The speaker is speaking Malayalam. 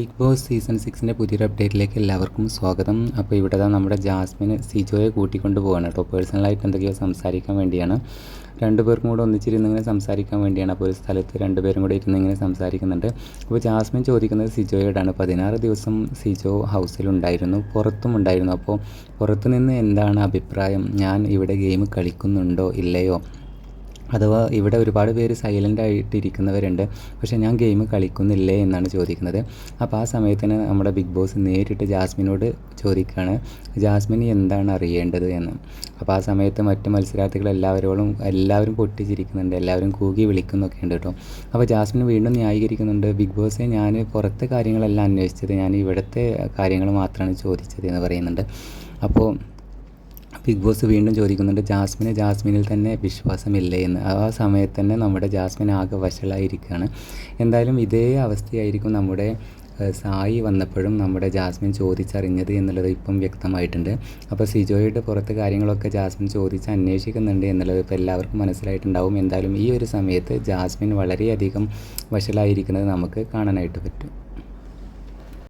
ബിഗ് ബോസ് സീസൺ സിക്സിന്റെ പുതിയൊരു അപ്ഡേറ്റിലേക്ക് എല്ലാവർക്കും സ്വാഗതം. അപ്പോൾ ഇവിടെ തന്നെ നമ്മുടെ ജാസ്മിൻ സിജോയെ കൂട്ടിക്കൊണ്ട് പോവാണ് കേട്ടോ. പേഴ്സണലായിട്ട് എന്തൊക്കെയോ സംസാരിക്കാൻ വേണ്ടിയാണ്. രണ്ടുപേർക്കും കൂടെ ഒന്നിച്ചിരുന്ന് ഇങ്ങനെ സംസാരിക്കാൻ വേണ്ടിയാണ്. അപ്പോൾ ഒരു സ്ഥലത്ത് രണ്ടുപേരും കൂടെ ഇരുന്ന് ഇങ്ങനെ സംസാരിക്കുന്നുണ്ട്. അപ്പോൾ ജാസ്മിൻ ചോദിക്കുന്നത് സിജോയോടാണ്. പതിനാറ് ദിവസം സിജോ ഹൗസിലുണ്ടായിരുന്നു പുറത്തും ഉണ്ടായിരുന്നു. അപ്പോൾ പുറത്തുനിന്ന് എന്താണ് അഭിപ്രായം? ഞാൻ ഇവിടെ ഗെയിം കളിക്കുന്നുണ്ടോ? ഇല്ലയോ? അഥവാ ഇവിടെ ഒരുപാട് പേര് സൈലന്റ് ആയിട്ട് ഇരിക്കുന്നവരുണ്ട് പക്ഷേ ഞാൻ ഗെയിം കളിക്കുന്നില്ലേ എന്നാണ് ചോദിക്കുന്നത്. അപ്പോൾ ആ സമയത്തിന് നമ്മുടെ ബിഗ് ബോസ് നേരിട്ട് ജാസ്മിനോട് ചോദിക്കുകയാണ് ജാസ്മിൻ എന്താണ് അറിയേണ്ടത് എന്ന്? അപ്പോൾ ആ സമയത്ത് മറ്റ് മത്സരാർത്ഥികൾ എല്ലാവരോടും എല്ലാവരും പൊട്ടിച്ചിരിക്കുന്നുണ്ട്. എല്ലാവരും കൂകി വിളിക്കുന്നൊക്കെ ഉണ്ട് കേട്ടോ. അപ്പോൾ ജാസ്മിൻ വീണ്ടും ന്യായീകരിക്കുന്നുണ്ട് ബിഗ് ബോസെ ഞാൻ പുറത്തെ കാര്യങ്ങളെല്ലാം അന്വേഷിച്ചത് ഞാൻ ഇവിടുത്തെ കാര്യങ്ങൾ മാത്രമാണ് ചോദിച്ചത് എന്ന് പറയുന്നുണ്ട്. അപ്പോൾ ബിഗ് ബോസ് വീണ്ടും ചോദിക്കുന്നുണ്ട് ജാസ്മിന് ജാസ്മിനിൽ തന്നെ വിശ്വാസമില്ലേ? എന്ന്. ആ സമയത്ത് തന്നെ നമ്മുടെ ജാസ്മിൻ ആകെ വഷളായിരിക്കുകയാണ് എന്തായാലും ഇതേ അവസ്ഥയായിരിക്കും നമ്മുടെ സായി വന്നപ്പോഴും നമ്മുടെ ജാസ്മിൻ ചോദിച്ചറിഞ്ഞത് എന്നുള്ളത് ഇപ്പം വ്യക്തമായിട്ടുണ്ട്. അപ്പോൾ സിജോയുടെ പുറത്ത് കാര്യങ്ങളൊക്കെ ജാസ്മിൻ ചോദിച്ച് അന്വേഷിക്കുന്നുണ്ട് എന്നുള്ളത് ഇപ്പോൾ എല്ലാവർക്കും മനസ്സിലായിട്ടുണ്ടാവും. എന്തായാലും ഈ ഒരു സമയത്ത് ജാസ്മിൻ വളരെയധികം വഷളായിരിക്കുന്നത് നമുക്ക് കാണാനായിട്ട് പറ്റും.